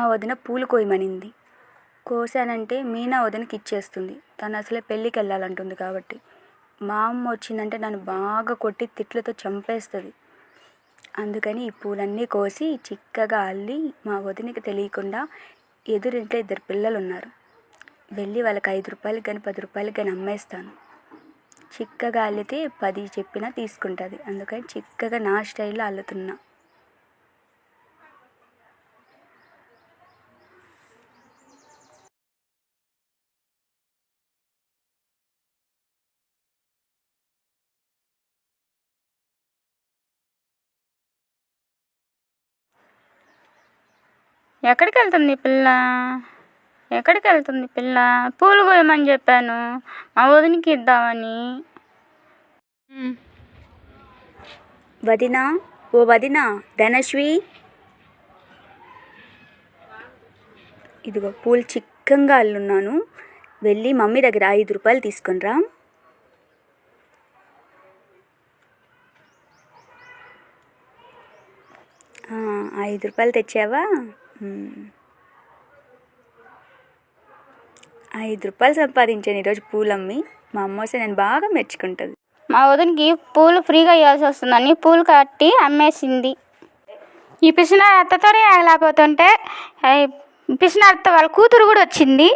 మా వదిన పూలు కోయమనింది. కోసానంటే మీనా వదినకి ఇచ్చేస్తుంది. తను అసలే పెళ్ళికి వెళ్ళాలంటుంది కాబట్టి. మా అమ్మ వచ్చిందంటే నన్ను బాగా కొట్టి తిట్లతో చంపేస్తుంది. అందుకని ఈ పూలన్నీ కోసి చిక్కగా అల్లి మా వదినకి తెలియకుండా ఎదురింట్లో ఇద్దరు పిల్లలు ఉన్నారు వెళ్ళి వాళ్ళకి ఐదు రూపాయలకి కానీ పది రూపాయలకి కానీ అమ్మేస్తాను. చిక్కగా అల్లితే పది చెప్పినా తీసుకుంటుంది. అందుకని చిక్కగా నా స్టైల్లో అల్లుతున్నా. ఎక్కడికి వెళ్తుంది పిల్ల? ఎక్కడికి వెళ్తుంది పిల్ల? పూలు కోయమని చెప్పాను. మా వదినికి ఇద్దామని. వదిన ఓ వదిన ధనశ్వి ఇదిగో పూలు చిక్కంగా అల్లున్నాను. వెళ్ళి మమ్మీ దగ్గర ఐదు రూపాయలు తీసుకునిరా. ఐదు రూపాయలు తెచ్చావా? ఐదు రూపాయలు సంపాదించాను ఈరోజు పూలమ్మి. మా అమ్మ వస్తే నేను బాగా మెచ్చుకుంటుంది. మా వదినికి పూలు ఫ్రీగా ఇవ్వాల్సి వస్తుందని పూలు కట్టి అమ్మేసింది. ఈ పిసినారి అత్తతోనే ఆగలేకపోతుంటే పిసినారితో వాళ్ళ కూతురు కూడా వచ్చింది.